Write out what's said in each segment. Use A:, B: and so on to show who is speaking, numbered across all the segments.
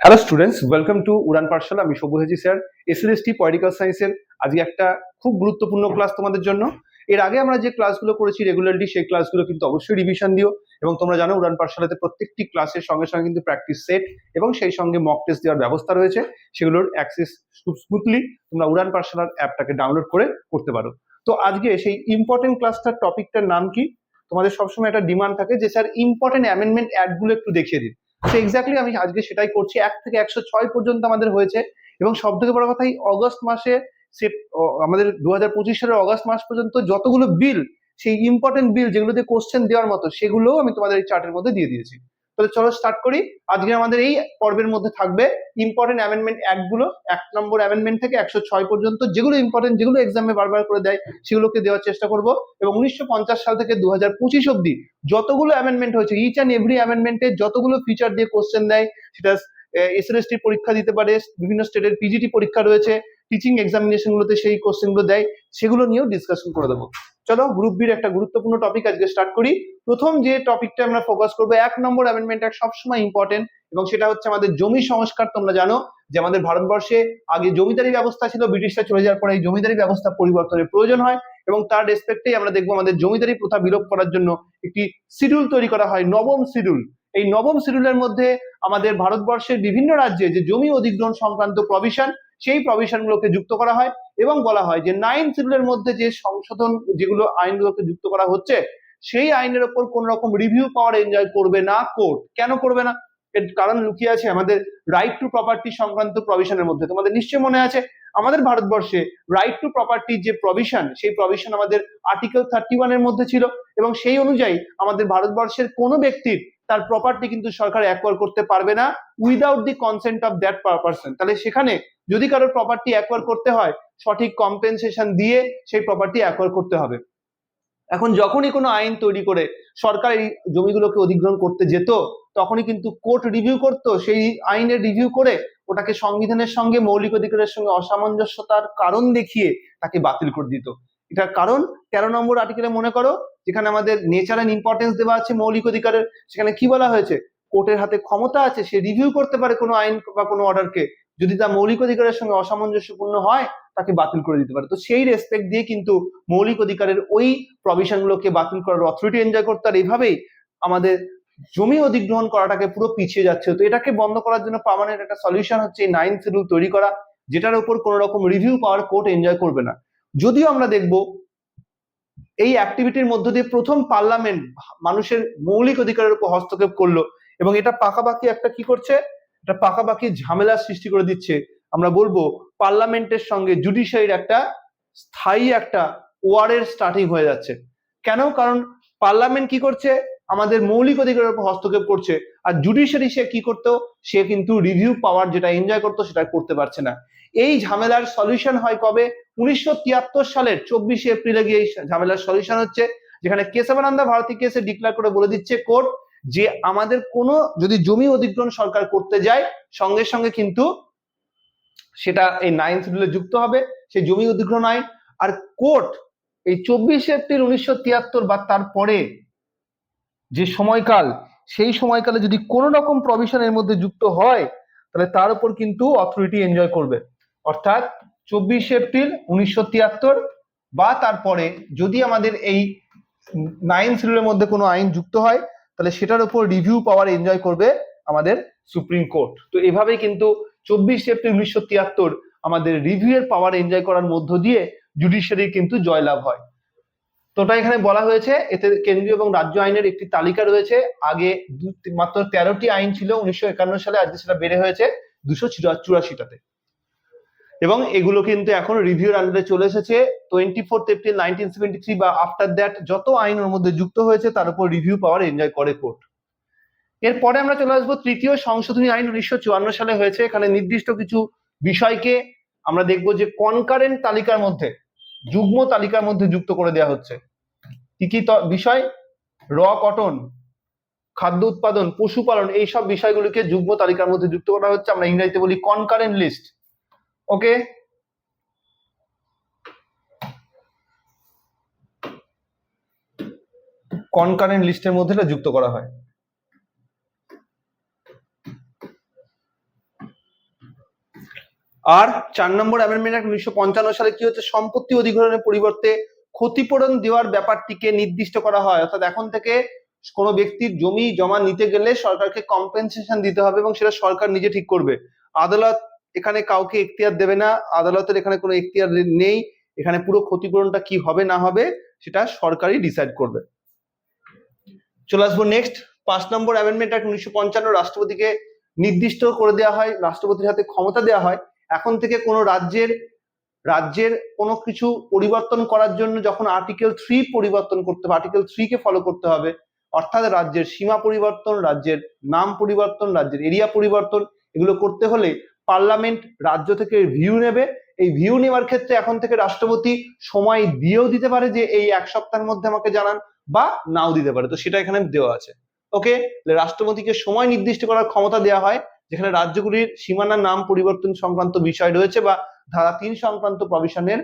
A: Hello students welcome to Udaan Pathshala আমি সবুজ sir SLST political সায়েন্সের আজকে একটা খুব গুরুত্বপূর্ণ ক্লাস তোমাদের জন্য। এর আগে আমরা যে ক্লাসগুলো করেছি রেগুলারলি সেই ক্লাসগুলো কিন্তু অবশ্যই রিভিশন দিও এবং তোমরা জানো উড়ান পাঠশালাতে প্রত্যেকটি ক্লাসের সঙ্গে সঙ্গে কিন্তু প্র্যাকটিস সেট এবং সেই সঙ্গে মক টেস্ট দেওয়ার ব্যবস্থা রয়েছে। সেগুলোর অ্যাক্সেস খুব স্মুথলি তোমরা উড়ান পাঠশালার অ্যাপটাকে ডাউনলোড করে করতে পারো। তো আজকে সেই ইম্পর্টেন্ট ক্লাসটার টপিকটার নাম কি? তোমাদের সবসময় একটা ডিমান্ড থাকে যে স্যার ইম্পর্টেন্ট অ্যামেন্ডমেন্ট অ্যাডগুলো একটু দেখিয়ে দিন। তো এক্স্যাক্টলি আমি আজকে সেটাই করছি। এক থেকে একশো ছয় পর্যন্ত আমাদের হয়েছে এবং সব থেকে বড় কথা এই অগস্ট মাসে সে আমাদের দু হাজার পঁচিশ সালের অগস্ট মাস পর্যন্ত যতগুলো বিল সেই ইম্পর্টেন্ট বিল যেগুলোতে কোশ্চেন দেওয়ার মতো, সেগুলোও আমি তোমাদের এই চার্টের মধ্যে দিয়ে দিয়েছি। তাহলে চলো স্টার্ট করি। আজকে আমাদের এই পর্বের মধ্যে থাকবে ইম্পর্টেন্ট অ্যামেন্ডমেন্ট অ্যাক্টগুলো। এক নম্বর অ্যামেন্ডমেন্ট থেকে একশো ছয় পর্যন্ত যেগুলো ইম্পর্টেন্ট যেগুলো এক্সামে বারবার করে দেয়, সেগুলোকে দেওয়ার চেষ্টা করব। এবং উনিশশো পঞ্চাশ সাল থেকে দু হাজার পঁচিশ অব্দি যতগুলো অ্যামেন্ডমেন্ট হয়েছে ইচ অ্যান্ড এভরি অ্যামেন্ডমেন্টে যতগুলো ফিচার দিয়ে কোশ্চেন দেয়, সেটা এসএলএসটি পরীক্ষা দিতে পারে, বিভিন্ন স্টেটের পিজিটি পরীক্ষা রয়েছে টিচিং এক্সামিনেশন গুলোতে সেই কোশ্চেনগুলো দেয়, সেগুলো নিয়েও ডিসকাশন করে দেবো। চলো গ্রুপ বির একটা গুরুত্বপূর্ণ টপিক আজকে স্টার্ট করি। প্রথম যে টপিকটা আমরা ফোকাস করব, এক নম্বর অ্যামেন্ডমেন্ট এক সবসময় ইম্পর্টেন্ট এবং সেটা হচ্ছে আমাদের জমি সংস্কার, তোমরা জানো যে আমাদের ভারতবর্ষে আগে জমিদারি ব্যবস্থা ছিল, ব্রিটিশরা চলে যাওয়ার পরে এই জমিদারি ব্যবস্থা পরিবর্তনের প্রয়োজন হয়, এবং তার রেসপেক্টেই আমরা দেখব আমাদের জমিদারি প্রথা বিলোপ করার জন্য একটি শিডিউল তৈরি করা হয়, নবম শিডিউল এই নবম শিডিউলের মধ্যে আমাদের ভারতবর্ষের বিভিন্ন রাজ্যে যে জমি অধিগ্রহণ সংক্রান্ত প্রভিশন সেই প্রভিশন গুলোকে যুক্ত করা হয় এবং বলা হয় যে নাইন শিডিউলের মধ্যে যে সংশোধন যেগুলো আইনগুলোকে যুক্ত করা হচ্ছে, সেই আইনের ওপর কোন রকম রিভিউ পাওয়ার এনজয় করবে না কোর্ট কেন করবে না? এর কারণ লুকিয়ে আছে আমাদের রাইট টু প্রপার্টি সংক্রান্ত প্রভিশনের মধ্যে। তোমাদের নিশ্চয় মনে আছে, আমাদের ভারতবর্ষে রাইট টু প্রপার্টির যে প্রভিশন সেই প্রভিশন আমাদের আর্টিকেল থার্টি ওয়ানের মধ্যে ছিল এবং সেই অনুযায়ী আমাদের ভারতবর্ষের কোনো ব্যক্তির তার প্রপার্টি কিন্তু সরকার অ্যাকোয়ার করতে পারবে না without the consent of that person তাহলে সেখানে যদি কারোর প্রপার্টি অ্যাকোয়ার করতে হয়, সঠিক কম্পেনসেশন দিয়ে সেই প্রপার্টি অ্যাকোয়ার করতে হবে। এখন যখনই কোনো আইন তৈরি করে সরকার এই জমিগুলোকে অধিগ্রহণ করতে যেত, তখনই কিন্তু কোর্ট রিভিউ করতো, সেই আইনের রিভিউ করে ওটাকে সংবিধানের সঙ্গে মৌলিক অধিকারের সঙ্গে অসামঞ্জস্যতার কারণ দেখিয়ে তাকে বাতিল করে দিত। এটার কারণ? তেরো নম্বর আর্টিকেলে মনে করো, যেখানে আমাদের নেচার অ্যান্ড ইম্পর্টেন্স দেওয়া আছে, মৌলিক অধিকারের, সেখানে কি বলা হয়েছে? কোর্টের হাতে ক্ষমতা আছে, সে রিভিউ করতে পারে কোনো আইন বা কোনো অর্ডারকে যদি তা মৌলিক অধিকারের সঙ্গে অসামঞ্জস্যপূর্ণ হয়, তাকে বাতিল করে দিতে পারে। তো সেই রেসপেক্ট দিয়ে কিন্তু মৌলিক অধিকারের ওই প্রভিশন গুলোকে বাতিল করার অথরিটি এনজয় করতে আর এইভাবেই আমাদের জমি অধিগ্রহণ করাটাকে পুরো পিছিয়ে যাচ্ছে। তো এটাকে বন্ধ করার জন্য পার্মানেন্ট একটা সলিউশন হচ্ছে এই নাইন শিডিউল তৈরি করা, যেটার উপর কোনো রকম রিভিউ পাওয়ার কোর্ট এনজয় করবে না। যদিও আমরা দেখব এই অ্যাক্টিভিটির মধ্য দিয়ে প্রথম পার্লামেন্ট মানুষের মৌলিক অধিকারের উপর হস্তক্ষেপ করল এবং এটা পাকাপাকি একটা কি করছে? এটা পাকাপাকি ঝামেলার সৃষ্টি করে দিচ্ছে। আমরা বলব পার্লামেন্টের সঙ্গে জুডিশিয়ারির একটা স্থায়ী একটা ওয়ারের স্টার্টিং হয়ে যাচ্ছে। কেন? কারণ পার্লামেন্ট কি করছে? আমাদের মৌলিক অধিকারের উপর হস্তক্ষেপ করছে। আর জুডিশিয়ারি সে কি করতো? সে কিন্তু রিভিউ পাওয়ার যেটা এনজয় করতো সেটা করতে পারছে না। এই ঝামেলার সলিউশন হয় কবে? উনিশশো তিয়াত্তর সালের চব্বিশে এপ্রিলে গিয়ে ঝামেলার সলিউশন হচ্ছে, যেখানে কেশবানন্দা ভারতী কেসে ডিক্লেয়ার করে বলে দিচ্ছে কোর্ট যে আমাদের কোনো যদি জমি অধিগ্রহণ সরকার করতে যায়, সঙ্গে সঙ্গে কিন্তু সেটা এই নাইন শিডিউলে যুক্ত হবে সেই জমি অধিগ্রহণ আইন। আর কোর্ট এই চব্বিশে এপ্রিল উনিশশো তিয়াত্তর বা তারপরে যে সময়কাল, সেই সময়কালে যদি কোনো রকম প্রভিশন এর মধ্যে যুক্ত হয়, তাহলে তার উপর কিন্তু অথরিটি এনজয় করবে। অর্থাৎ চব্বিশে এপ্রিল উনিশশো তিয়াত্তর বা তারপরে যদি আমাদের এই নাইন শিডিউলের মধ্যে কোনো আইন যুক্ত হয়, তাহলে সেটার উপর রিভিউ পাওয়ার এনজয় করবে আমাদের সুপ্রিম কোর্ট। তো এভাবেই কিন্তু চব্বিশ এপ্রিল উনিশশো তিয়াত্তর আমাদের রিভিউ এর পাওয়ার এনজয় করার মধ্য দিয়ে জুডিশিয়ারি কিন্তু জয়লাভ হয়। তো ওটা এখানে বলা হয়েছে, এতে কেন্দ্রীয় এবং রাজ্য আইনের একটি তালিকা রয়েছে। আগে মাত্র তেরোটি আইন ছিল উনিশশো একান্ন সালে, আজকে সেটা বেড়ে হয়েছে দুশো চুরাশিটাতে। এবং এগুলো কিন্তু এখন রিভিউর আন্ডারে চলে এসেছে। Twenty fourth April nineteen seventy three বা আফটার দ্যাট যত আইন ওর মধ্যে যুক্ত হয়েছে তার উপর রিভিউ পাওয়ার এনজয় করে কোর্ট এরপরে আমরা চলে আসব তৃতীয় সংশোধনী আইন উনিশশো চুয়ান্ন সালে হয়েছে। এখানে নির্দিষ্ট কিছু বিষয়কে আমরা দেখব যে কনকারেন্ট তালিকার মধ্যে, যুগ্ম তালিকার মধ্যে যুক্ত করে দেওয়া হচ্ছে। কি কি বিষয়? র কটন খাদ্য উৎপাদন, পশুপালন, এইসব বিষয়গুলিকে যুগ্ম তালিকার মধ্যে যুক্ত করা হচ্ছে। আমরা ইংরেজিতে বলি কনকারেন্ট লিস্ট ওকে? কনকারেন্ট লিস্টের মধ্যে এটা যুক্ত করা হয়। আর চার নম্বর অ্যামেন্ডমেন্ট অ্যাক্ট উনিশশো পঞ্চান্ন সালে কি হচ্ছে? সম্পত্তি অধিগ্রহণের পরিবর্তে ক্ষতিপূরণ দেওয়ার ব্যাপারটিকে নির্দিষ্ট করা হয়। অর্থাৎ এখন থেকে কোনো ব্যক্তির জমি জমা নিতে গেলে সরকারকে কম্পেনসেশন দিতে হবে এবং সেটা সরকার নিজে ঠিক করবে। আদালত এখানে কাউকে এখতিয়ার দেবে না, আদালতের এখানে কোনো এখতিয়ার নেই, এখানে পুরো ক্ষতিপূরণটা কি হবে না হবে সেটা সরকারই ডিসাইড করবে। চলে আসব নেক্সট পাঁচ নম্বর অ্যামেন্ডমেন্ট অ্যাক্ট উনিশশো পঞ্চান্ন রাষ্ট্রপতিকে নির্দিষ্ট করে দেওয়া হয়, রাষ্ট্রপতির হাতে ক্ষমতা দেওয়া হয়। এখন থেকে কোনো রাজ্যের রাজ্যের কোনো কিছু পরিবর্তন করার জন্য যখন আর্টিকেল থ্রি পরিবর্তন করতে হবে আর্টিকেল থ্রি কে ফলো করতে হবে, অর্থাৎ রাজ্যের সীমা পরিবর্তন, রাজ্যের নাম পরিবর্তন, রাজ্যের এরিয়া পরিবর্তন, এগুলো করতে হলে পার্লামেন্ট রাজ্য থেকে ভিউ নেবে। এই ভিউ নেওয়ার ক্ষেত্রে এখন থেকে রাষ্ট্রপতি সময় দিয়েও দিতে পারে যে এই এক সপ্তাহের মধ্যে আমাকে জানান বা নাও দিতে পারে। তো সেটা এখানে দেওয়া আছে। ওকে রাষ্ট্রপতিকে সময় নির্দিষ্ট করার ক্ষমতা দেওয়া হয়, যেখানে রাজ্যগুলির সীমানার নাম পরিবর্তন সংক্রান্ত বিষয় রয়েছে বা ধারা তিন সংক্রান্ত প্রভিশনের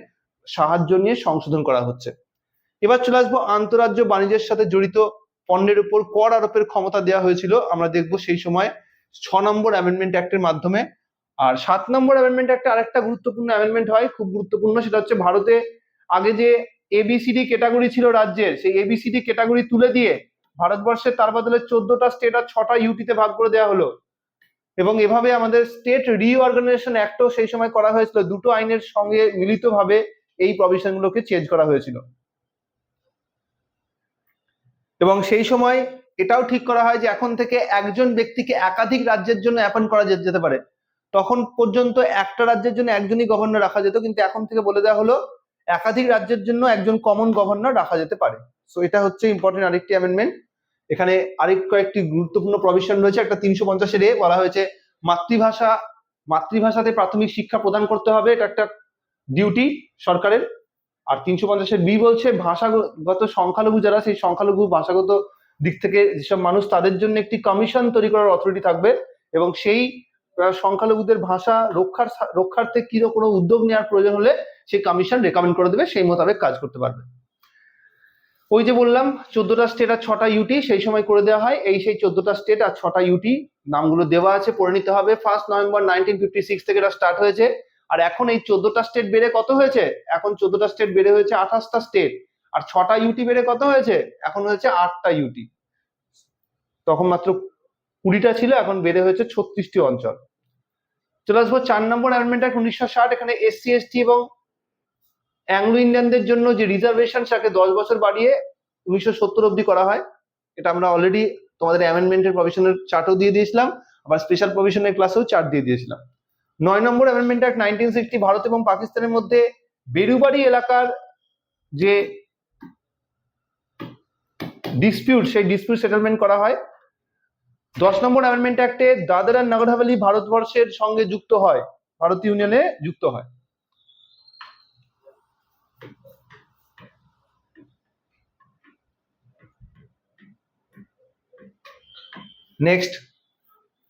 A: সাহায্য নিয়ে সংশোধন করা হচ্ছে। এবার চলে আসব আন্তরাজ্য বাণিজ্যের সাথে জড়িত পণ্যের উপর কর আরোপের ক্ষমতা দেওয়া হয়েছিল। আমরা দেখব সেই সময় ছ নম্বর অ্যামেন্ডমেন্ট অ্যাক্টের মাধ্যমে আর সাত নম্বর অ্যামেন্ডমেন্ট একটা আরেকটা গুরুত্বপূর্ণ অ্যামেন্ডমেন্ট হয়, খুব গুরুত্বপূর্ণ, সেটা হচ্ছে ভারতে আগে যে এবিসিডি ক্যাটাগরি ছিল রাজ্যের, সেই এবিসিডি ক্যাটাগরি তুলে দিয়ে ভারতবর্ষের তার বদলে চোদ্দটা স্টেট আর ছটা ইউটিতে ভাগ করে দেওয়া হলো। এবং এভাবে আমাদের স্টেট রিঅর্গানাইজেশন অ্যাক্টও সেই সময় করা হয়েছিল। দুটো আইনের সঙ্গে মিলিতভাবে এই প্রভিশনগুলোকে চেঞ্জ করা হয়েছিল। এবং সেই সময় এটাও ঠিক করা হয় যে এখন থেকে একজন ব্যক্তিকে একাধিক রাজ্যের জন্য অ্যাপয়েন্ট করা যেতে পারে। তখন পর্যন্ত একটা রাজ্যের জন্য একজনই গভর্নর রাখা যেত, কিন্তু এখন থেকে বলে দেওয়া হলো একাধিক রাজ্যের জন্য একজন কমন গভর্নর রাখা যেতে পারে। সো এটা হচ্ছে ইম্পর্টেন্ট আরেকটি অ্যামেন্ডমেন্ট এখানে আরেক কয়েকটি গুরুত্বপূর্ণ প্রভিশন রয়েছে, একটা তিনশো পঞ্চাশের এ বলা হয়েছে, মাতৃভাষা, মাতৃভাষাতে প্রাথমিক শিক্ষা প্রদান করতে হবে, এটা একটা ডিউটি সরকারের। আর তিনশো পঞ্চাশের বি বলছে, ভাষাগত সংখ্যালঘু যারা, সেই সংখ্যালঘু ভাষাগত দিক থেকে যেসব মানুষ, তাদের জন্য একটি কমিশন তৈরি করার অথরিটি থাকবে এবং সেই সংখ্যালঘুদের ভাষা রক্ষার রক্ষার্থে কি কোনো উদ্যোগ নেওয়ার প্রয়োজন হলে সেই কমিশন রেকমেন্ড করে দেবে, সেই মোতাবেক কাজ করতে পারবে। ওই যে বললাম, চোদ্দটা স্টেট আর ছটা ইউটি সেই সময় করে দেওয়া হয়। এই সেই চোদ্দটা স্টেট আর ছটা ইউটি নামগুলো দেওয়া আছে, পড়ে নিতে হবে। First November nineteen fifty six থেকে এটা স্টার্ট হয়েছে। আর এখন এই চোদ্দটা স্টেট বেড়ে কত হয়েছে? এখন চোদ্দটা স্টেট বেড়ে হয়েছে আঠাশটা স্টেট আর ছটা ইউটি বেড়ে কত হয়েছে? এখন হয়েছে আটটা ইউটি তখন মাত্র কুড়িটা ছিল, এখন বেড়ে হয়েছে ছত্রিশটি অঞ্চল। চলে আসব চার নম্বর অ্যামেন্ডমেন্ট অ্যাক্ট উনিশশো ষাট, এখানে এসসি এসটি এবং অ্যাংলো ইন্ডিয়ানদের জন্য যে রিজার্ভেশন তাকে দশ বছর বাড়িয়ে উনিশশো সত্তর অব্দি করা হয়। এটা আমরা অলরেডি তোমাদের অ্যামেন্ডমেন্টের প্রভিশনের চার্টও দিয়ে দিয়েছিলাম, আবার স্পেশাল প্রভিশনের ক্লাসেও চার্ট দিয়ে দিয়েছিলাম। নয় number amendment act nineteen sixty Bharat এবং পাকিস্তানের মধ্যে বেরুবাড়ি এলাকার যে ডিসপিউট সেই ডিসপিউট সেটেলমেন্ট করা হয়। দশ নম্বর অ্যামেন্ডমেন্ট অ্যাক্টে দাদর নগর হাভেলি ভারতবর্ষের সঙ্গে যুক্ত হয় ভারতীয় ইউনিয়নে যুক্ত হয়। নেক্সট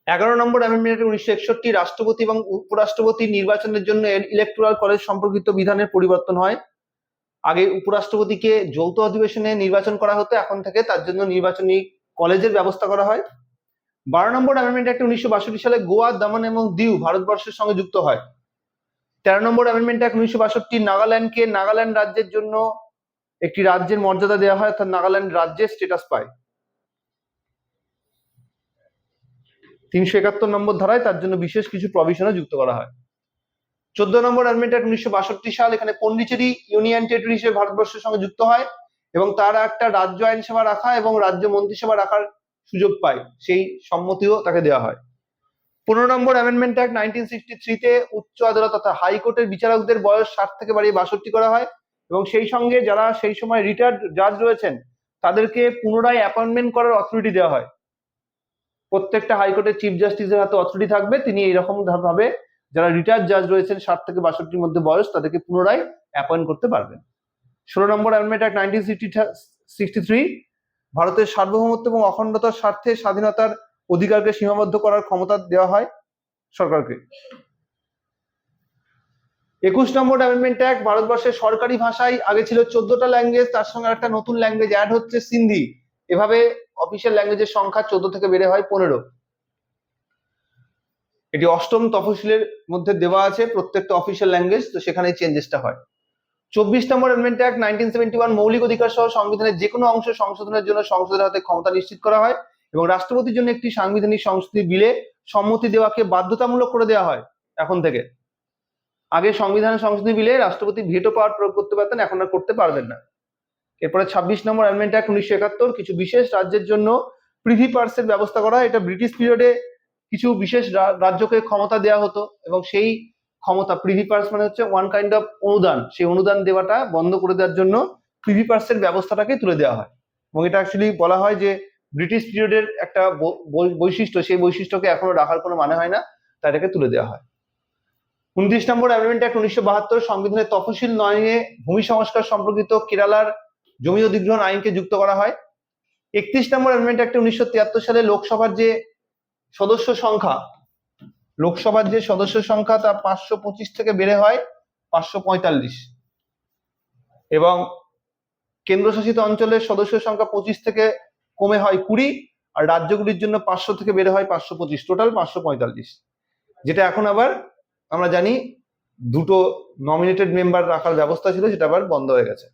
A: এগারো নম্বর অ্যামেন্ডমেন্ট উনিশশো একষট্টি রাষ্ট্রপতি এবং উপরাষ্ট্রপতি নির্বাচনের জন্য ইলেকট্রাল কলেজ সম্পর্কিত বিধানের পরিবর্তন হয়। আগে উপরাষ্ট্রপতিকে যৌথ অধিবেশনে নির্বাচন করা হতো, এখন থেকে তার জন্য নির্বাচনী কলেজের ব্যবস্থা করা হয়। বারো নম্বর অ্যামেন্ডমেন্ট অ্যাক্ট উনিশশো বাষট্টি সালে গোয়া, দমন এবং দিউ ভারতবর্ষের সঙ্গে যুক্ত হয়। তেরো নম্বর অ্যামেন্ডমেন্ট অ্যাক্ট উনিশশো বাষট্টি, নাগাল্যান্ডকে নাগাল্যান্ড রাজ্যের জন্য একটি রাজ্যের মর্যাদা দেওয়া হয়, অর্থাৎ নাগাল্যান্ড রাজ্যের স্টেটাস পায়। তিনশো একাত্তর নম্বর ধারায় তার জন্য বিশেষ কিছু প্রভিশনও যুক্ত করা হয়। চোদ্দ নম্বর অ্যামেন্ডমেন্ট অ্যাক্ট উনিশশো বাষট্টি সাল, এখানে পন্ডিচেরি ইউনিয়ন টেরিটরি হিসেবে ভারতবর্ষের সঙ্গে যুক্ত হয় এবং তারা একটা রাজ্য আইনসভা রাখা এবং রাজ্য মন্ত্রিসভা রাখার সুযোগ পায়, সেই সম্মতিও তাকে দেওয়া হয়। পনেরো number amendment act nineteen sixty থ্রিতে উচ্চ আদালত তথা হাইকোর্টের বিচারকদের বয়স ষাট থেকে বাড়িয়ে বাষট্টি করা হয় এবং সেই সঙ্গে যারা সেই সময় রিটায়ার্ড জাজ রয়েছেন, তাদেরকে পুনরায় অ্যাপয়েন্টমেন্ট করার অথরিটি দেওয়া হয়। প্রত্যেকটা হাইকোর্টের চিফ জাস্টিসের হাতে অথরিটি থাকবে, তিনি এইরকম ভাবে যারা রিটায়ার্ড জাজ রয়েছেন, ষাট থেকে বাষট্টির মধ্যে বয়স, তাদেরকে পুনরায় অ্যাপয়েন্ট করতে পারবেন। ষোলো number amendment act nineteen sixty three ভারতের সার্বভৌমত্ব এবং অখণ্ডতার স্বার্থে স্বাধীনতার অধিকারকে সীমাবদ্ধ করার ক্ষমতা দেওয়া হয় সরকারকে। একুশ নম্বর অ্যামেন্ডমেন্ট অ্যাক্ট, ভারতবর্ষের সরকারি ভাষায় আগে ছিল চোদ্দটা ল্যাঙ্গুয়েজ, তার সঙ্গে একটা নতুন ল্যাঙ্গুয়েজ অ্যাড হচ্ছে সিন্ধি। এভাবে অফিসিয়াল ল্যাঙ্গুয়েজের সংখ্যা চোদ্দ থেকে বেড়ে হয় পনেরো। এটি অষ্টম তফসিলের মধ্যে দেওয়া আছে প্রত্যেকটা অফিসিয়াল ল্যাঙ্গুয়েজ, তো সেখানে চেঞ্জেসটা হয়। চব্বিশ number amendment act nineteen seventy one মৌলিক অধিকার সহ সংবিধানের যে কোনো অংশ সংশোধনের জন্য সংসদের হাতে ক্ষমতা নিশ্চিত করা হয় এবং রাষ্ট্রপতির জন্য একটি সাংবিধানিক সংস্কৃতি বিলে সম্মতি দেওয়াকে বাধ্যতামূলক করে দেওয়া হয়, এখন থেকে। আগে সংবিধান সংশোধনী বিলে রাষ্ট্রপতি ভেটো পাওয়ার প্রয়োগ করতে পারতেন, এখন আর করতে পারবেন না। এরপরে ছাব্বিশ নম্বর অ্যামেন্ট অ্যাক্ট উনিশশো একাত্তর, কিছু বিশেষ রাজ্যের জন্য প্রিভি পার্সের ব্যবস্থা করা এটা ব্রিটিশ পিরিয়ডে কিছু বিশেষ রাজ্যকে ক্ষমতা দেওয়া হতো এবং সেই ক্ষমতা প্রিভি পার্স মানে হচ্ছে ওয়ান কাইন্ড অফ অনুদান। সেই অনুদান দেওয়াটা বন্ধ করে দেওয়ার জন্য প্রিভি পার্সের ব্যবস্থাটাকে তুলে দেওয়া হয়। এবং এটা অ্যাকচুয়ালি বলা হয় যে ব্রিটিশ পিরিয়ডের একটা বৈশিষ্ট্য, সেই বৈশিষ্ট্যকে এখনও রাখার কোনো মানে হয় না, তাই এটাকে তুলে দেওয়া হয়। উনত্রিশ নম্বর অ্যামেন্ডমেন্ট অ্যাক্ট উনিশশো বাহাত্তর সংবিধানের তফসিল নয়ে ভূমি সংস্কার সম্পর্কিত কেরালার জমি অধিগ্রহণ আইনকে যুক্ত করা হয়। একত্রিশ নম্বর অ্যামেন্ডমেন্ট অ্যাক্ট উনিশশো তিয়াত্তর সালে লোকসভার যে সদস্য সংখ্যা লোকসভার যে সদস্য সংখ্যা তা পাঁচশো পঁচিশ থেকে বেড়ে হয় পাঁচশো পঁয়তাল্লিশ। এবং কেন্দ্রশাসিত অঞ্চলের সদস্য সংখ্যা পঁচিশ থেকে কমে হয় কুড়ি, আর রাজ্যগুলির জন্য পাঁচশো থেকে বেড়ে হয় পাঁচশো পঁচিশ। টোটাল পাঁচশো পঁয়তাল্লিশ। যেটা এখন আবার আমরা জানি দুটো নমিনেটেড মেম্বার রাখার ব্যবস্থা ছিল, সেটা আবার বন্ধ হয়ে গেছে।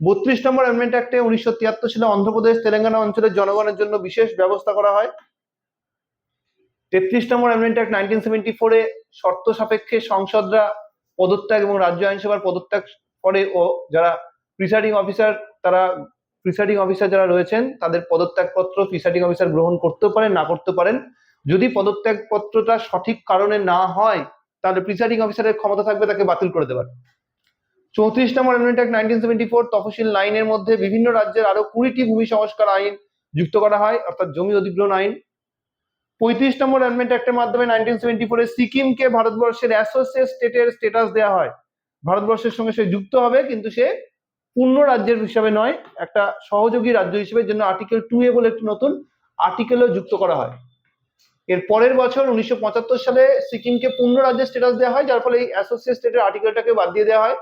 A: বত্রিশ নম্বর অ্যামেন্ট অ্যাক্টে উনিশশো তিয়াত্তর সালে অন্ধ্রপ্রদেশ, তেলেঙ্গানা অঞ্চলের জনগণের জন্য বিশেষ ব্যবস্থা করা হয়। তেত্রিশ number amendment act nineteen seventy ফোরে শর্ত সাপেক্ষে সংসদরা পদত্যাগ এবং রাজ্য আইনসভার পদত্যাগ করে ও যারা প্রিসাইডিং অফিসার তারা প্রিসাইডিং অফিসার যারা রয়েছেন, তাদের পদত্যাগপত্র প্রিসাইডিং অফিসার গ্রহণ করতে পারেন, না করতে পারেন। যদি পদত্যাগপত্রটা সঠিক কারণে না হয়, তাহলে প্রিসাইডিং অফিসারের ক্ষমতা থাকবে তাকে বাতিল করে দেওয়ার চৌত্রিশ number amendment act nineteen seventy four তফসিল লাইনের মধ্যে বিভিন্ন রাজ্যের আরও কুড়িটি ভূমি সংস্কার আইন যুক্ত করা হয়, অর্থাৎ জমি অধিগ্রহণ আইন। পঁয়ত্রিশ নম্বর অ্যামেন্ট অ্যাক্টের মাধ্যমে নাইনটিন সেভেন্টি ফোরে সিকিমকে ভারতবর্ষের অ্যাসোসিয়েট স্টেটের স্টেটাস দেওয়া হয়। ভারতবর্ষের সঙ্গে সে যুক্ত হবে, কিন্তু সে পূর্ণ রাজ্যের হিসাবে নয়, একটা সহযোগী রাজ্য হিসেবে জন্য আর্টিকেল টু এ বলে একটি নতুন আর্টিকেলও যুক্ত করা হয়। এর পরের বছর উনিশশো পঁচাত্তর সালে সিকিমকে পূর্ণ রাজ্যের স্টেটাস দেওয়া হয়, যার ফলে এই অ্যাসোসিয়েট স্টেটের আর্টিকেলটাকে বাদ দিয়ে দেওয়া হয়।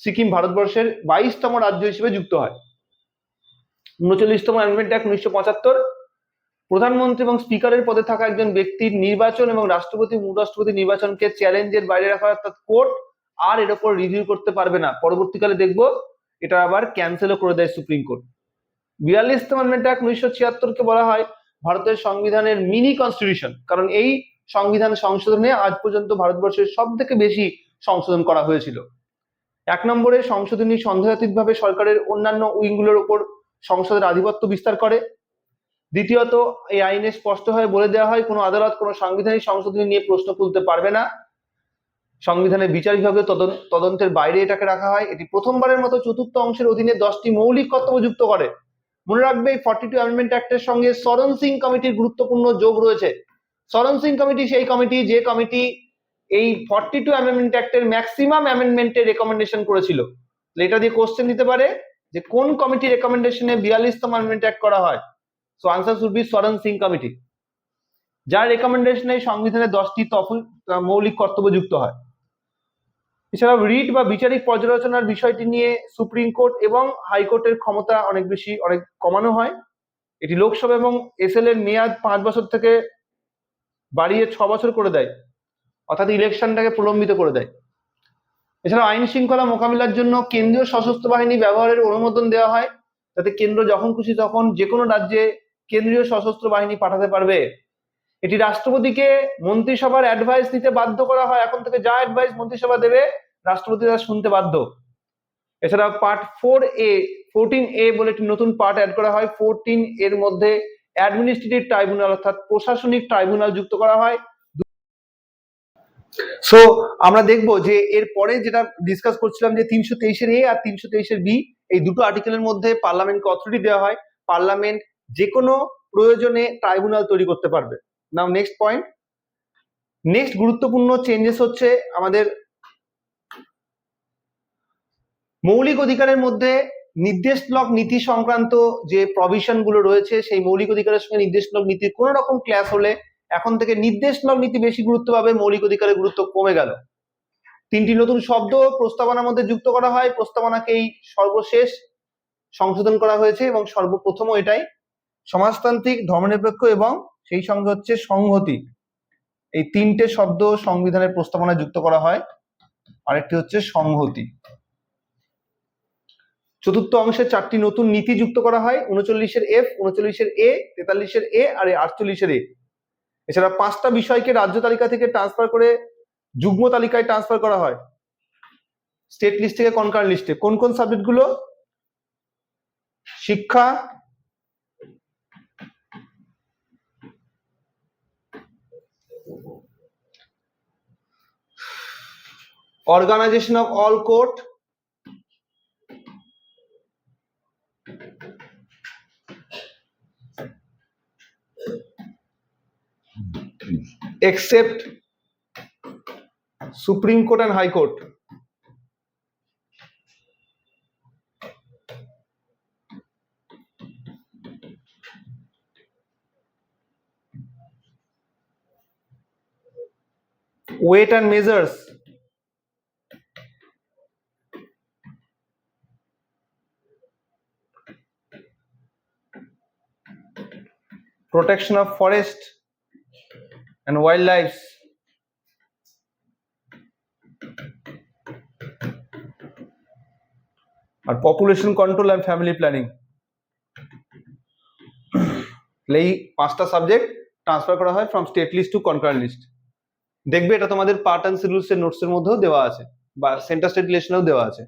A: সিকিম ভারতবর্ষের বাইশতম রাজ্য হিসেবে যুক্ত হয়। উনচল্লিশতম অ্যামেন্ট অ্যাক্ট উনিশশো পঁচাত্তর প্রধানমন্ত্রী এবং স্পিকারের পদে থাকা একজন ব্যক্তির নির্বাচন এবং রাষ্ট্রপতি, উপরাষ্ট্রপতি নির্বাচনকে চ্যালেঞ্জের বাইরে রাখা অর্থাৎ কোর্ট আর এর উপর রিভিউ করতে পারবে না। পরবর্তীকালে দেখব এটা আবার ক্যান্সেলও করে দেয় সুপ্রিম কোর্ট। বিয়াল্লিশতম অ্যামেন্ট অ্যাক্ট উনিশশো ছিয়াত্তরকে বলা হয় ভারতের সংবিধানের মিনি কনস্টিটিউশন কারণ এই সংবিধান সংশোধনে আজ পর্যন্ত ভারতবর্ষের সব থেকে বেশি সংশোধন করা হয়েছিল। এক নম্বরে সংশোধনী সন্দেহাতীতভাবে সরকারের অন্যান্য উইংগুলোর উপর সংসদের আধিপত্য বিস্তার করে। দ্বিতীয়ত, এই আইনে স্পষ্টভাবে বলে দেওয়া হয়, কোনো আদালত কোনো সাংবিধানিক সংশোধনী নিয়ে প্রশ্ন তুলতে পারবে না। সংবিধানের বিচার তদন- তদন্তের বাইরে এটাকে রাখা হয়। এটি প্রথমবারের মতো চতুর্থ অংশের অধীনে দশটি মৌলিক কর্তব্য যুক্ত করে। মনে রাখবে, এই ফর্টি টু অ্যামেন্ডমেন্ট অ্যাক্টের সঙ্গে সরণ সিং কমিটির গুরুত্বপূর্ণ যোগ রয়েছে। সরণ সিং কমিটি সেই কমিটি, যে কমিটি এই ফর্টি টু অ্যামেন্ডমেন্ট অ্যাক্টের ম্যাক্সিমাম অ্যামেন্ডমেন্টের রেকমেন্ডেশন করেছিল এটা দিয়ে কোশ্চেন দিতে পারে যে কোন কমিটি রেকমেন্ডেশনে বিয়াল্লিশতম অ্যামেন্ডমেন্ট অ্যাক্ট করা হয়? সো আনসার শুড বি সরণ সিং কমিটি যার রেকমেন্ডেশনে সংবিধানের দশটি তফল মৌলিক কর্তব্য যুক্ত হয়। এছাড়াও রিট বা বিচারিক পর্যালোচনার বিষয়টি নিয়ে সুপ্রিম কোর্ট এবং হাইকোর্টের ক্ষমতা অনেক বেশি, অনেক কমানো হয়। এটি লোকসভা এবং এসএল এর মেয়াদ পাঁচ বছর থেকে বাড়িয়ে ছ বছর করে দেয়। অর্থাৎ ইলেকশনটাকে প্রলম্বিত করে দেয়। এছাড়া আইন শৃঙ্খলা মোকাবিলার জন্য কেন্দ্রীয় সশস্ত্র বাহিনী ব্যবহারের অনুমোদন দেওয়া হয়। যাতে কেন্দ্র যখন খুশি তখন যে কোনো রাজ্যে কেন্দ্রীয় সশস্ত্র বাহিনী পাঠাতে পারবে। এটি রাষ্ট্রপতিকে মন্ত্রিসভার অ্যাডভাইস নিতে বাধ্য করা হয়। এখন থেকে যা অ্যাডভাইস মন্ত্রিসভা দেবে, রাষ্ট্রপতি তা শুনতে বাধ্য। এছাড়া part four A fourteen A বলে একটি নতুন পার্ট অ্যাড করা হয়। ফোরটিন এর মধ্যে অ্যাডমিনিস্ট্রেটিভ ট্রাইব্যুনাল অর্থাৎ প্রশাসনিক ট্রাইব্যুনাল যুক্ত করা হয়। সো আমরা দেখব যে এর পরে যেটা ডিসকাস করছিলাম যে তিনশো তেইশের এ আর তিনশো তেইশের বি এই দুটো আর্টিকেলের মধ্যে পার্লামেন্টকে অথরিটি দেওয়া হয়। পার্লামেন্ট যে কোনো প্রয়োজনে ট্রাইব্যুনাল তৈরি করতে পারবে। নাও নেক্সট পয়েন্ট নেক্সট গুরুত্বপূর্ণ চেঞ্জেস হচ্ছে আমাদের মৌলিক অধিকারের মধ্যে নির্দেশমূলক নীতি সংক্রান্ত যে প্রভিশনগুলো রয়েছে, সেই মৌলিক অধিকারের সঙ্গে নির্দেশমূলক নীতির কোনো রকম ক্লাস হলে এখন থেকে নির্দেশমূলক নীতি বেশি গুরুত্ব পাবে, মৌলিক অধিকারের গুরুত্ব কমে গেল। তিনটি নতুন শব্দ প্রস্তাবনার মধ্যে যুক্ত করা হয়। প্রস্তাবনাকেই সর্বশেষ সংশোধন করা হয়েছে এবং সর্বপ্রথমও এটাই। সমাজতান্ত্রিক, ধর্মনিরপেক্ষ এবং সেই সঙ্গে হচ্ছে সংহতি। এই তিনটে শব্দ সংবিধানের প্রস্তাবনায় যুক্ত করা হয়। আরেকটি হচ্ছে সংহতি। চতুর্থ অংশে চারটি নতুন নীতি যুক্ত করা হয়। উনচল্লিশের এফ উনচল্লিশের এ তেতাল্লিশের এ আর আটচল্লিশের এ এছাড়া পাঁচটা বিষয়কে রাজ্য তালিকা থেকে ট্রান্সফার করে যুগ্ম তালিকায় ট্রান্সফার করা হয়। স্টেট লিস্ট থেকে কনকার লিস্টে কোন কোন সাবজেক্টগুলো শিক্ষা organization of all court. Except supreme court and high court. Weight and measures protection of forest and wildlife. R population control and family planning এই পাঁচটা সাবজেক্ট ট্রান্সফার করা হয় from state list to concurrent list দেখবে এটা তোমাদের part and schedules এর notes এর মধ্যেও দেওয়া আছে বা সেন্টার স্টেট রিলেশনেও দেওয়া আছে।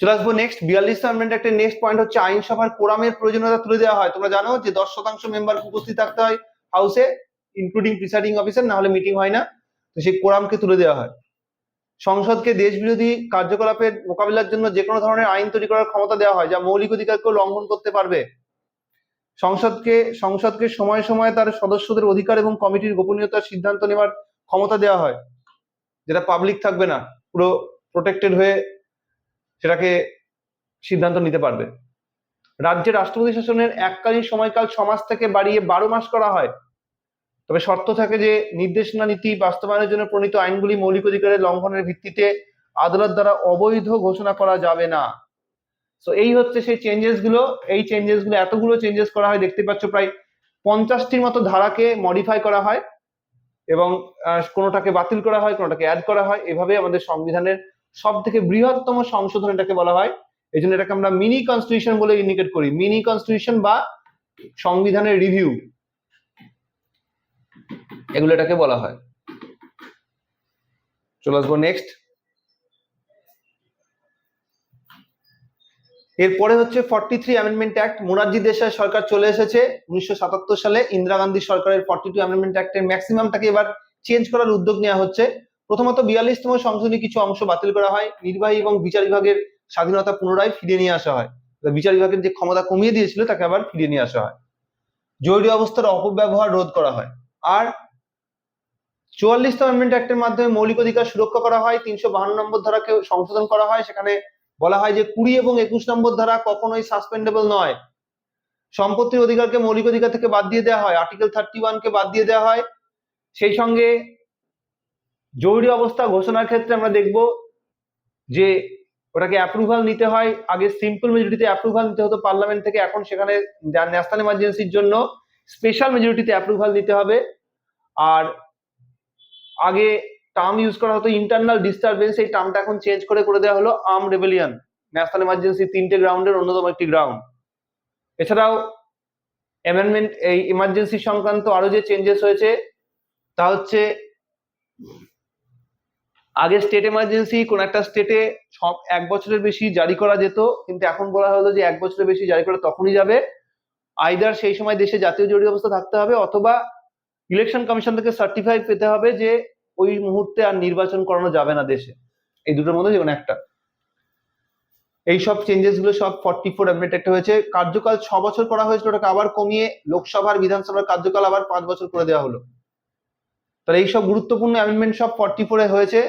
A: চলে আসব নেক্সট বিয়াল্লিশ amendment একটা নেক্সট পয়েন্ট হচ্ছে আইনসভার কোরামের প্রয়োজনীয়তা তুলে দেওয়া হয়। তোমরা জানো যে দশ শতাংশ মেম্বার উপস্থিত থাকতে হয় হাউসে ইনক্লুডিং প্রিসাইডিং অফিসার না হলে মিটিং হয় না। তো সেই কোরামকে তুলে দেওয়া হয়। সংসদকে দেশ বিরোধী কার্যকলাপের মোকাবিলার জন্য যে কোনো ধরনের আইন তৈরি করার ক্ষমতা দেওয়া হয়, যা মৌলিক অধিকারকেও লঙ্ঘন করতে পারবে। সংসদকে সংসদকে সময়ে সময়ে তার সদস্যদের অধিকার এবং কমিটির গোপনীয়তার সিদ্ধান্ত নেওয়ার ক্ষমতা দেওয়া হয়, যেটা পাবলিক থাকবে না। পুরো প্রোটেক্টেড হয়ে সেটাকে সিদ্ধান্ত নিতে পারবে। রাজ্যের রাষ্ট্রপতি শাসনের এককালীন সময়কাল মাস থেকে বাড়িয়ে বারো মাস করা হয়। তবে শর্ত থাকে যে নির্দেশনা নীতি বাস্তবায়নের জন্য প্রণীত আইনগুলি মৌলিক অধিকারের লঙ্ঘনের ভিত্তিতে আদালত দ্বারা অবৈধ ঘোষণা করা যাবে না। তো এই হচ্ছে সেই চেঞ্জেসগুলো। এই চেঞ্জেসগুলো, এতগুলো চেঞ্জেস করা হয়, দেখতে পাচ্ছ প্রায় পঞ্চাশটির মতো ধারাকে মডিফাই করা হয় এবং কোনোটাকে বাতিল করা হয়, কোনোটাকে অ্যাড করা হয়। এভাবে আমাদের সংবিধানের সব থেকে বৃহত্তম সংশোধন এটাকে বলা হয়। এই জন্য এটাকে আমরা মিনি কনস্টিটিউশন বলে ইন্ডিকেট করি। মিনি কনস্টিটিউশন বা সংবিধানের রিভিউ এগুলো এটাকে বলা হয়। চলে আসব নেক্সট এরপরে হচ্ছে forty three amendment act Morarji Desai সরকার চলে এসেছে উনিশশো সাতাত্তর সালে। ইন্দিরা গান্ধী সরকারের ফর্টি টু অ্যামেন্ডমেন্ট অ্যাক্টের ম্যাক্সিমামটাকে এবার চেঞ্জ করার উদ্যোগ নেওয়া হচ্ছে। প্রথমত বিয়াল্লিশতম সংশোধনী কিছু অংশ বাতিল করা হয়। নির্বাহী এবং বিচার বিভাগের স্বাধীনতা পুনরায় ফিরিয়ে নিয়ে আসা হয়। বিচার বিভাগের যে ক্ষমতা কমিয়ে দিয়েছিল, তাকে আবার ফিরিয়ে নিয়ে আসা হয়। জরুরি অবস্থার অপব্যবহার রোধ করা হয়। আর চুয়াল্লিশতম অ্যামেন্ডমেন্ট অ্যাক্টের মাধ্যমে মৌলিক অধিকার সুরক্ষা করা হয়। তিনশো বাহান্ন নম্বর ধারাকে সংশোধন করা হয়। সেখানে বলা হয় যে, কুড়ি এবং একুশ নম্বর ধারা কখনোই সাসপেন্ডেবল নয়। সম্পত্তির অধিকারকে মৌলিক অধিকার থেকে বাদ দিয়ে দেওয়া হয়। আর্টিকেল থার্টি কে বাদ দিয়ে দেওয়া হয়। সেই সঙ্গে জরুরি অবস্থা ঘোষণার ক্ষেত্রে আমরা দেখব যে ওটাকে অ্যাপ্রুভাল নিতে হয়। আগে সিম্পল মেজরিটিতে অ্যাপ্রুভাল নিতে হতো পার্লামেন্ট থেকে, এখন সেখানে ন্যাশনাল এমার্জেন্সির জন্য স্পেশাল মেজরিটিতে অ্যাপ্রুভাল নিতে হবে। আর আগে টার্ম ইউজ করা হতো ইন্টারনাল ডিস্টারবেন্স এই টার্মটা এখন চেঞ্জ করে করে দেওয়া হলো আর্ম রেবেলিয়ন ন্যাশনাল এমার্জেন্সি তিনটে গ্রাউন্ডের অন্যতম একটি গ্রাউন্ড এছাড়াও অ্যামেন্ডমেন্ট এই ইমার্জেন্সি সংক্রান্ত আরও যে চেঞ্জেস হয়েছে, তা হচ্ছে আগে স্টেট এমার্জেন্সি কোন একটা স্টেটে সব এক বছরের বেশি জারি করা যেত, কিন্তু এখন বলা হলো যে এক বছরের বেশি জারি করা তখনই যাবে। আইদার সেই সময় দেশে জাতীয় জরুরি অবস্থা থাকতে হবে অথবা ইলেকশন কমিশন থেকে সার্টিফাই পেতে হবে যে ওই মুহূর্তে আর নির্বাচন করানো যাবে না দেশে। এই দুটোর মধ্যে যে কোনো একটা। এই সব চেঞ্জেসগুলো সব ফর্টি ফোর একটা হয়েছে। কার্যকাল ছ বছর করা হয়েছিল, ওটাকে আবার কমিয়ে লোকসভার, বিধানসভার কার্যকাল আবার পাঁচ বছর করে দেওয়া হলো। তাহলে এই সব গুরুত্বপূর্ণ অ্যামেন্ডমেন্ট সব ফর্টি ফোরে হয়েছে।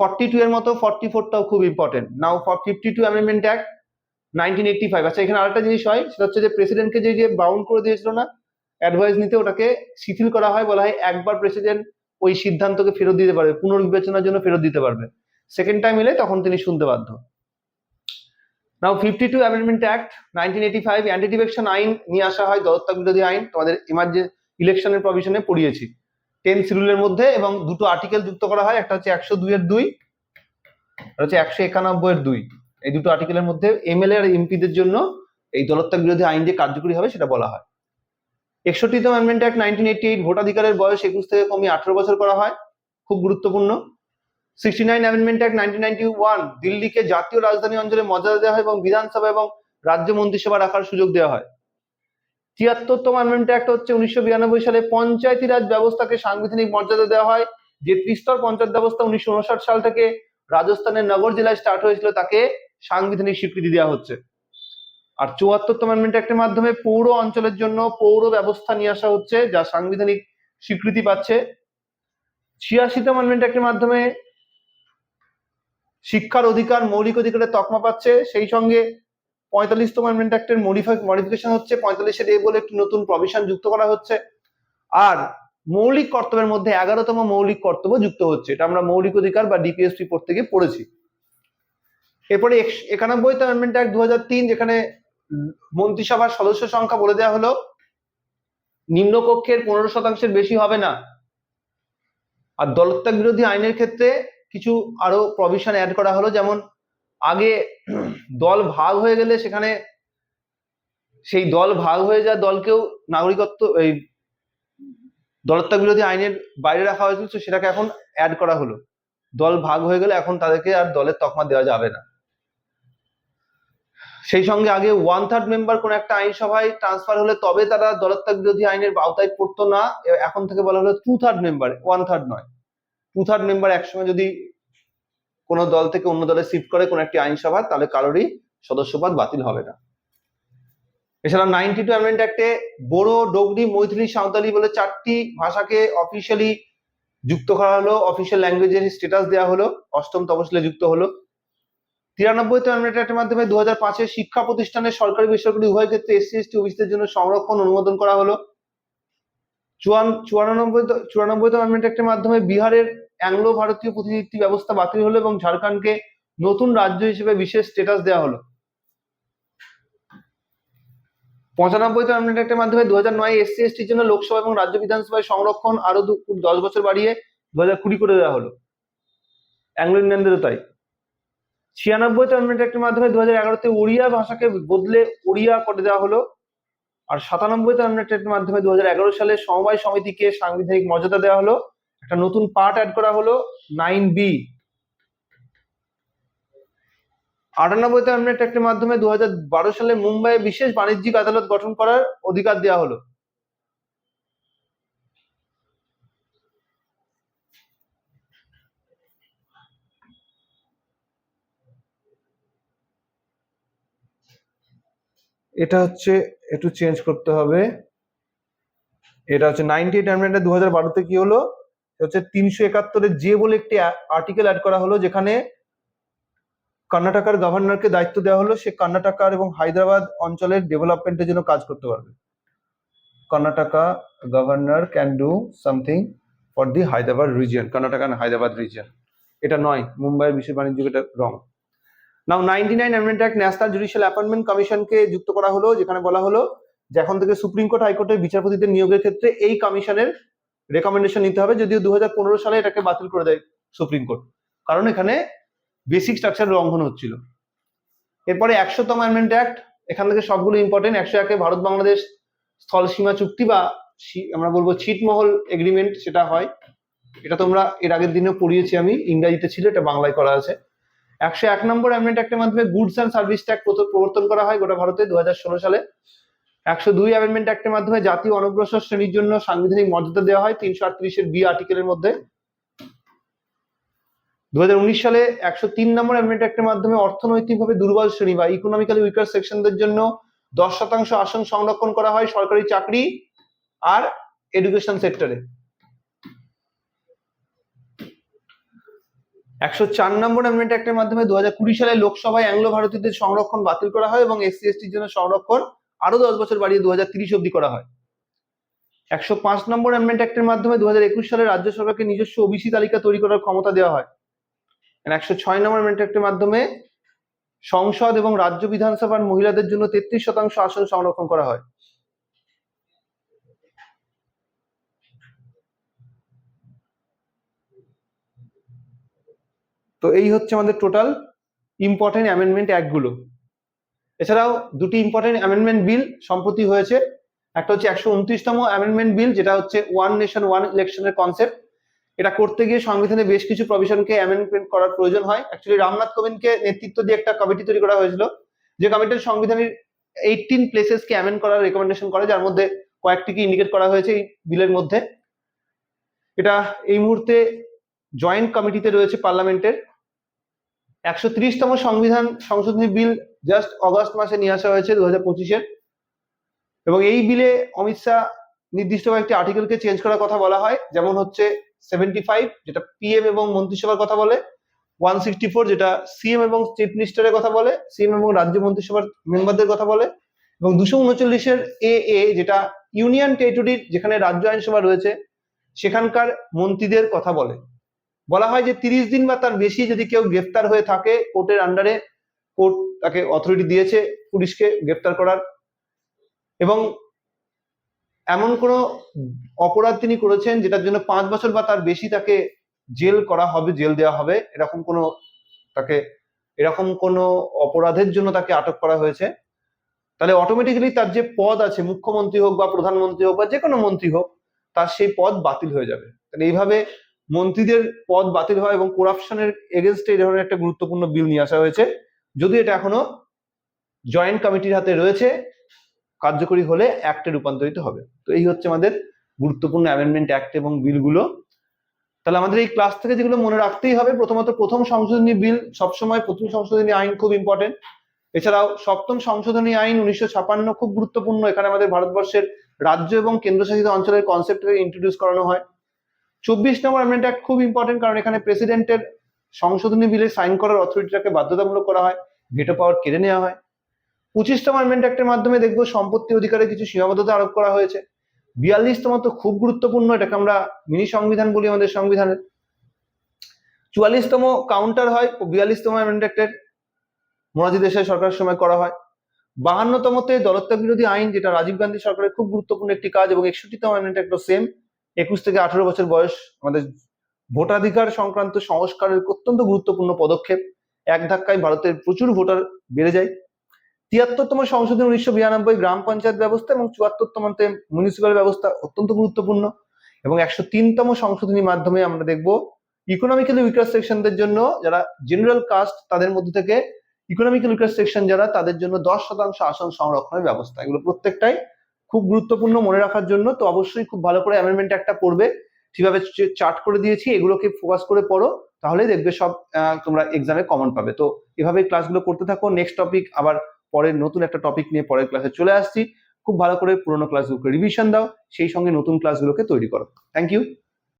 A: ফর্টি টু এর মতো ফর্টি ফোরটাও খুব important now fifty two amendment act nineteen eighty five আচ্ছা এখানে আরেকটা জিনিস হয়, সেটা হচ্ছে যে প্রেসিডেন্টকে যে যে বাউন্ড করে দিয়েছিল না অ্যাডভাইস নিতে ওটাকে শিথিল করা হয়, বলা হয় একবার প্রেসিডেন্ট ওই সিদ্ধান্তকে ফেরত দিতে পারবে, পুনর্বিবেচনার জন্য ফেরত দিতে পারবে। সেকেন্ড টাইম এলে তখন তিনি শুনতে বাধ্য। Now fifty two amendment act nineteen eighty five anti defection আইন নিয়ে আসা হয় দলত্যাগ বিরোধী আইন, তোমাদের ইমার্জেন্সি ইলেকশনের প্রভিশনে পড়িয়েছি। টেন শিডিউলের মধ্যে এবং দুটো আর্টিকেল যুক্ত করা হয়, একটা হচ্ছে একশো দুইয়ের দুই, আর হচ্ছে একশো একানব্বই এর দুই। এই দুটো আর্টিকেলের মধ্যে এমএলএ আর এমপিদের জন্য এই দলত্যাগ বিরোধী আইন যে কার্যকরী হবে সেটা বলা হয়। একষট্টিতম amend act nineteen eighty eight ভোটাধিকারের বয়স একুশ থেকে কমিয়ে আঠারো বছর করা হয়, খুব গুরুত্বপূর্ণ। Sixty nine amendment act nineteen ninety one দিল্লিকে জাতীয় রাজধানী অঞ্চলে মর্যাদা দেওয়া হয় এবং বিধানসভা এবং রাজ্য মন্ত্রিসভা রাখার সুযোগ দেওয়া হয়। তিয়াত্তরতম অ্যামেন্ডমেন্ট অ্যাক্ট হচ্ছে উনিশশো বিরানব্বই সালে পঞ্চায়েতি রাজ ব্যবস্থাকে সাংবিধানিক মর্যাদা দেওয়া হয়। যে ত্রিস্তর পঞ্চায়েত ব্যবস্থা উনিশশো উনষাট সাল থেকে রাজস্থানের নগর জেলায় স্টার্ট হয়েছিল, তাকে সাংবিধানিক স্বীকৃতি দেওয়া হচ্ছে। আর চুয়াত্তরতম অ্যামেন্ডমেন্ট অ্যাক্টের মাধ্যমে পৌর অঞ্চলের জন্য পৌর ব্যবস্থা নিয়ে আসা হচ্ছে, যা সাংবিধানিক স্বীকৃতি পাচ্ছে। ছিয়াশিতম অ্যামেন্ডমেন্ট অ্যাক্টের মাধ্যমে শিক্ষার অধিকার, মৌলিক অধিকারের তকমা পাচ্ছে। সেই সঙ্গে পঁয়তাল্লিশতম অ্যামেন্ডমেন্ট অ্যাক্টের মডিফাই মডিফিকেশন হচ্ছে পঁয়তাল্লিশের এ বলে একটি নতুন প্রভিশন যুক্ত করা হচ্ছে। আর মৌলিক কর্তব্যের মধ্যে এগারোতম মৌলিক কর্তব্য যুক্ত হচ্ছে। এটা আমরা মৌলিক অধিকার বা ডিপিএসপি পড়তে গিয়ে পড়েছি। এরপরে একানব্বইতম অ্যামেন্ডমেন্ট অ্যাক্ট দু হাজার তিন, যেখানে মন্ত্রিসভার সদস্য সংখ্যা বলে দেওয়া হলো, নিম্নকক্ষের পনেরো শতাংশের বেশি হবে না। আর দলত্যাগ বিরোধী আইনের ক্ষেত্রে কিছু আরও প্রভিশন অ্যাড করা হলো, যেমন আগে দল ভাগ হয়ে গেলে সেখানে সেই দল ভাগ হয়ে যাওয়া দলকেও নাগরিকত্ব, এই দলত্যাগ বিরোধী আইনের বাইরে রাখা হয়েছিল সেটাকে এখন অ্যাড করা হলো। দল ভাগ হয়ে গেলে এখন তাদেরকে আর দলের তকমা দেওয়া যাবে না। সেই সঙ্গে আগে ওয়ান থার্ড মেম্বার কোন একটা আইনসভায় ট্রান্সফার হলে তবে তারা দলত্যাগ বিরোধী আইনের আওতায় পড়তো না। এখন থেকে বলা হলো two third member one third নয়। টু থার্ড মেম্বার একসঙ্গে যদি কোনো দল থেকে অন্য দলে শিফট করে কোন একটি আইনসভা, তাহলে কারোরই সদস্যপদ বাতিল হবে না। এছাড়া নাইনটি টু অ্যামেন্ট অ্যাক্টে বড়ো ডোগরি মৈথিলি সাঁওতালি বলে চারটি ভাষাকে অফিসিয়ালি যুক্ত করা হলো অফিসিয়াল ল্যাঙ্গুয়েজের স্ট্যাটাস দেওয়া হলো, অষ্টম তফসিলে যুক্ত হলো। তিরানব্বই অ্যামেন্ট অ্যাক্টের মাধ্যমে দু হাজার পাঁচে শিক্ষা প্রতিষ্ঠানের সরকারি বেসরকারি উভয় ক্ষেত্রে এসসি এসটি ওবিসিদের জন্য সংরক্ষণ অনুমোদন করা হলো। চুয়ান চুরানব্বই চুরানব্বই অ্যামেন্ট অ্যাক্টের মাধ্যমে বিহারের অ্যাংলো ভারতীয় প্রতিনিধিত্ব ব্যবস্থা বাতিল হলো এবং ঝাড়খণ্ডকে নতুন রাজ্য হিসেবে বিশেষ স্টেটাস দেওয়া হলো। পঁচানব্বই অ্যামেন্ট অ্যাক্টের মাধ্যমে দু হাজার নয় এসসি এসটির জন্য লোকসভা এবং রাজ্য বিধানসভায় সংরক্ষণ আরও দশ বছর বাড়িয়ে দু হাজার কুড়ি করে দেওয়া হলো। অ্যাংলো ইন্ডিয়ানদেরও তাই। ছিয়ানব্বই অ্যামেন্ট অ্যাক্টের মাধ্যমে দু হাজার এগারোতে ওড়িয়া ভাষাকে বদলে ওড়িয়া করে দেওয়া হলো। আর সাতানব্বই অ্যামেন্ট অ্যাক্টের মাধ্যমে দু হাজার এগারো সালে সমবায় সমিতিকে সাংবিধানিক মর্যাদা দেওয়া হলো। একটা নতুন পার্ট অ্যাড করা হলো নাইন বি আটানব্বই অ্যামেন্ট অ্যাক্টের মাধ্যমে দু বারো সালে মুম্বাইয়ে বিশেষ বাণিজ্যিক আদালত গঠন করার অধিকার দেওয়া হলো। এটা হচ্ছে, একটু চেঞ্জ করতে হবে। এটা হচ্ছে নাইনটি এইট অ্যামেন্ডমেন্টে দু হাজার বারোতে কি হলো? হচ্ছে তিনশো একাত্তরের যে বলে একটি আর্টিকেল অ্যাড করা হলো, যেখানে কর্ণাটকার গভর্নরকে দায়িত্ব দেওয়া হলো, সে কর্ণাটকার এবং হায়দ্রাবাদ অঞ্চলের ডেভেলপমেন্টের জন্য কাজ করতে পারবে। Karnataka governor can do something for the Hyderabad region Karnataka Hyderabad region এটা নয় মুম্বাইয়ের বিশ্ব বাণিজ্য এটা wrong now ninety nine amendment act national judicial appointment কমিশনকে যুক্ত করা হলো, যেখানে বলা হলো যে এখন থেকে সুপ্রিম কোর্ট হাইকোর্টের বিচারপতিদের নিয়োগের ক্ষেত্রে এই কমিশনের রেকমেন্ডেশন নিতে হবে যদিও দুহাজার পনেরো সালে এটাকে বাতিল করে দেয় সুপ্রিম কোর্ট। কারণ এখানে বেসিক স্ট্রাকচার লঙ্ঘন হচ্ছিল। এরপরে একশোতম অ্যামেন্ট অ্যাক্ট এখান থেকে সবগুলো ইম্পর্টেন্ট একশো একে ভারত বাংলাদেশ স্থল সীমা চুক্তি বা আমরা বলব ছিটমহল এগ্রিমেন্ট সেটা হয়। এটা তোমরা এর আগের দিনেও পড়িয়েছি আমি, ইংরাজিতে ছিল, এটা বাংলায় করা আছে। একশো এক নম্বর অ্যামেন্ট অ্যাক্টের মাধ্যমে গুডস অ্যান্ড সার্ভিস ট্যাক্স প্রবর্তন করা হয় গোটা ভারতে দু হাজার ষোলো সালে। একশো দুই অ্যামেন্টমেন্ট অ্যাক্টের মাধ্যমে জাতীয় অনগ্রসর শ্রেণির জন্য সাংবিধানিক মর্যাদা দেওয়া হয় তিনশো আটত্রিশের বি আর্টিকেলের মধ্যে। দু হাজার উনিশ সালে একশো তিন নম্বর অ্যামেন্ট অ্যাক্টের মাধ্যমে অর্থনৈতিকভাবে দুর্বল শ্রেণি বা ইকোনমিক্যালি উইকার সেকশনদের জন্য দশ শতাংশ আসন সংরক্ষণ করা হয় সরকারি চাকরি আর এডুকেশন সেক্টরে একশো চার নম্বর অ্যামেন্ট অ্যাক্টের মাধ্যমে দু হাজার কুড়ি সালে লোকসভায় অ্যাংলো ভারতীয়দের সংরক্ষণ বাতিল করা হয় এবং এসসি এসটির জন্য সংরক্ষণ আরও দশ বছর বাড়িয়ে দু হাজার তিরিশ অব্দি করা হয়। একশো পাঁচ নম্বর অ্যামেন্ট অ্যাক্টের মাধ্যমে দু হাজার একুশ সালে রাজ্য সরকারকে নিজস্ব ওবিসি তালিকা তৈরি করার ক্ষমতা দেওয়া হয়। একশো ছয় নম্বর অ্যামেন্ট অ্যাক্টের মাধ্যমে সংসদ এবং রাজ্য বিধানসভার মহিলাদের জন্য তেত্রিশ শতাংশ আসন সংরক্ষণ করা হয়। তো এই হচ্ছে আমাদের টোটাল ইম্পর্টেন্ট অ্যামেন্ডমেন্ট অ্যাক্টগুলো এছাড়াও দুটি ইম্পর্টেন্ট অ্যামেন্ডমেন্ট বিল সম্প্রতি হয়েছে। একটা হচ্ছে একশো উনত্রিশতম অ্যামেন্ডমেন্ট বিল যেটা হচ্ছে ওয়ান নেশন ওয়ান ইলেকশনের কনসেপ্ট এটা করতে গিয়ে সংবিধানে বেশ কিছু প্রভিশনকে অ্যামেন্ডমেন্ট করার প্রয়োজন হয়। অ্যাকচুয়ালি রামনাথ কোবিন্দকে নেতৃত্ব দিয়ে একটা কমিটি তৈরি করা হয়েছিল, যে কমিটির সংবিধানের এইটিন প্লেসেসকে অ্যামেন্ড করার রেকমেন্ডেশন করে, যার মধ্যে কয়েকটিকে ইন্ডিকেট করা হয়েছে এই বিলের মধ্যে। এটা এই মুহূর্তে জয়েন্ট কমিটিতে রয়েছে পার্লামেন্টের একশো তিরিশতম সংবিধান, সংশোধনী বিল জাস্ট অগস্ট মাসে নিয়ে আসা হয়েছে দু হাজার পঁচিশের। এবং এই বিলে অমিত শাহ নির্দিষ্ট কয়েকটি আর্টিকেলকে চেঞ্জ করার কথা বলা হয়, যেমন হচ্ছে সেভেন্টি ফাইভ যেটা পিএম এবং মন্ত্রিসভার কথা বলে ওয়ান সিক্সটি ফোর যেটা সিএম এবং চিফ মিনিস্টারের কথা বলে সিএম এবং রাজ্য মন্ত্রিসভার মেম্বারদের কথা বলে, এবং দুশো উনচল্লিশের এ এ যেটা ইউনিয়ন টেরিটরির যেখানে রাজ্য আইনসভা রয়েছে, সেখানকার মন্ত্রীদের কথা বলে। বলা হয় যে তিরিশ দিন বা তার বেশি যদি কেউ গ্রেফতার হয়ে থাকে কোর্টের আন্ডারে, কোর্ট তাকে অথরিটি দিয়েছে পুলিশকে গ্রেফতার করার। এবং এমন কোনো অপরাধ তিনি করেছেন যেটার জন্য পাঁচ বছর বা তার বেশি তাকে জেল করা হবে, জেল দেওয়া হবে, এরকম কোনো তাকে, এরকম কোনো অপরাধের জন্য তাকে আটক করা হয়েছে। তাহলে অটোমেটিক্যালি তার যে পদ আছে, মুখ্যমন্ত্রী হোক বা প্রধানমন্ত্রী হোক বা যে কোনো মন্ত্রী হোক, তার সেই পদ বাতিল হয়ে যাবে। তাহলে এইভাবে মন্ত্রীদের পদ বাতিল হয় এবং করাপশনের এগেনস্টে এই ধরনের একটা গুরুত্বপূর্ণ বিল নিয়ে আসা হয়েছে। যদিও এটা এখনও জয়েন্ট কমিটির হাতে রয়েছে, কার্যকরী হলে অ্যাক্টে রূপান্তরিত হবে। তো এই হচ্ছে আমাদের গুরুত্বপূর্ণ অ্যামেন্ডমেন্ট অ্যাক্ট এবং বিলগুলো তাহলে আমাদের এই ক্লাস থেকে যেগুলো মনে রাখতেই হবে, প্রথমত প্রথম সংশোধনী বিল সবসময় প্রথম সংশোধনী আইন খুব ইম্পর্টেন্ট এছাড়াও সপ্তম সংশোধনী আইন উনিশশো ছাপান্ন খুব গুরুত্বপূর্ণ। এখানে আমাদের ভারতবর্ষের রাজ্য এবং কেন্দ্রশাসিত অঞ্চলের কনসেপ্টকে ইন্ট্রোডিউস করানো হয়। চব্বিশ নম্বর অ্যামেন্ট অ্যাক্ট খুব ইম্পর্টেন্ট কারণ এখানে প্রেসিডেন্টের সংশোধনী বিলে সাইন করার অথরিটিটাকে বাধ্যতামূলক করা হয় ভেটো পাওয়ার কেড়ে নেওয়া হয়। পঁচিশতম অ্যামেন্ট অ্যাক্টের মাধ্যমে দেখব সম্পত্তি অধিকারে কিছু সীমাবদ্ধতা আরোপ করা হয়েছে। বিয়াল্লিশতম তো খুব গুরুত্বপূর্ণ, এটাকে আমরা মিনি সংবিধান বলি আমাদের সংবিধানের। চুয়াল্লিশতম কাউন্টার হয় ও বিয়াল্লিশতম অ্যামেন্ট অ্যাক্টের মোরাজি দেশের সরকারের সময় করা হয়। বাহান্নতমতে দলত্যাগ বিরোধী আইন, যেটা রাজীব গান্ধী সরকারের খুব গুরুত্বপূর্ণ একটি কাজ এবং একষট্টিতম অ্যামেন্ট অ্যাক্টও সেম একুশ থেকে আঠারো বছর বয়স আমাদের ভোটাধিকার সংক্রান্ত সংস্কারের অত্যন্ত গুরুত্বপূর্ণ পদক্ষেপ। এক ধাক্কায় ভারতের প্রচুর ভোটার বেড়ে যায়। তিয়াত্তরতম সংশোধন উনিশশো বিরানব্বই গ্রাম পঞ্চায়েত ব্যবস্থা এবং চুয়াত্তরতমতে মিউনিসিপ্যাল ব্যবস্থা অত্যন্ত গুরুত্বপূর্ণ। এবং একশো তিনতম সংশোধনীর মাধ্যমে আমরা দেখব ইকোনমিক্যালি উইকার সেকশনদের জন্য যারা জেনারেল কাস্ট তাদের মধ্যে থেকে ইকোনমিক্যাল উইকার সেকশন যারা তাদের জন্য দশ শতাংশ আসন সংরক্ষণের ব্যবস্থা। এগুলো প্রত্যেকটাই খুব গুরুত্বপূর্ণ মনে রাখার জন্য, তো অবশ্যই খুব ভালো করে অ্যামেন্ডমেন্ট একটা করবে। কীভাবে চার্ট করে দিয়েছি, এগুলোকে ফোকাস করে পড়ো, তাহলে দেখবে সব তোমরা এক্সামে কমন পাবে। তো এভাবে ক্লাসগুলো করতে থাকো। নেক্সট টপিক আবার পরের নতুন একটা টপিক নিয়ে পরের ক্লাসে চলে আসছি। খুব ভালো করে পুরোনো ক্লাসগুলোকে রিভিশন দাও, সেই সঙ্গে নতুন ক্লাসগুলোকে তৈরি করো। Thank you